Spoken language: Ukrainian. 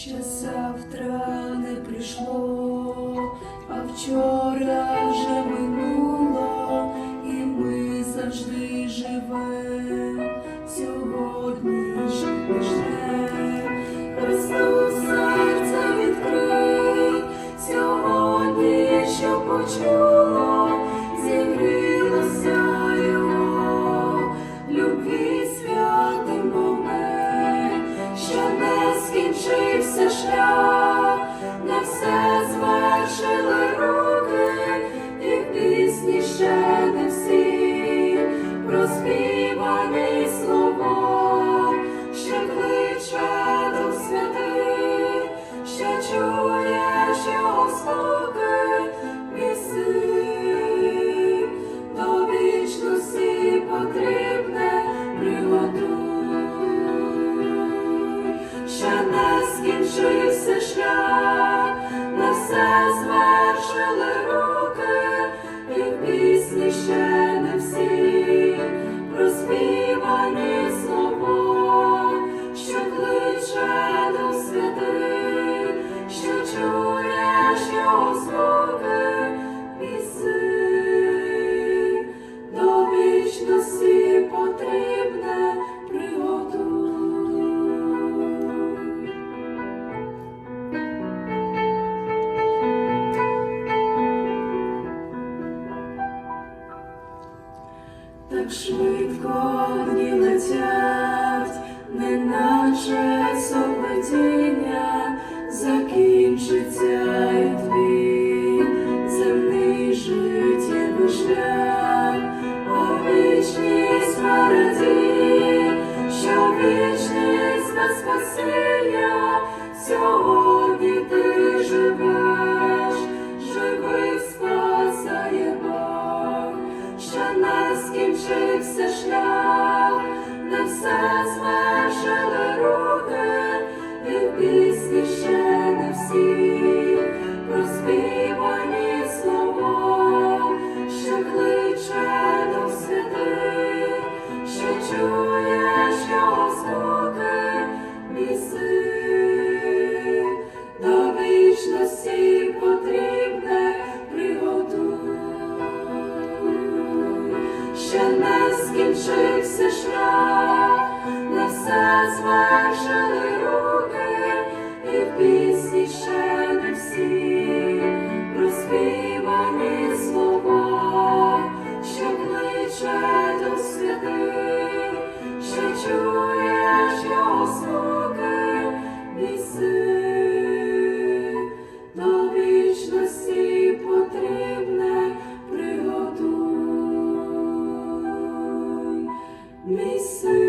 ще завтра не прийшло, а вчора вже минуло, і ми завжди живемо сьогодні життя, Христу серце відкрий, сьогодні що почуло. звершили роки, і в пісні ще не всі, розпівані слова, ще кличе до святи, що чуєш його споки, міси, до вічності потрібне приготуй, ще не скінчився шлях все звершили руки, і в пісні ще не всі проспівані слова, що кличе до святих, що чуєш його звуки, Так швидко дні летять, неначе совидіння, закінчиться і твій земний життєвий шлях, а вічність впереді, що вічність без спасіння, сьогодні скінчився шлях, не все звершили руки, і в пісні ще не всі скінчився шлях, не все звершили руки, і в пісні ще не всі. Розпівані слова, що кличе до святи, що чуєш його звуки, me say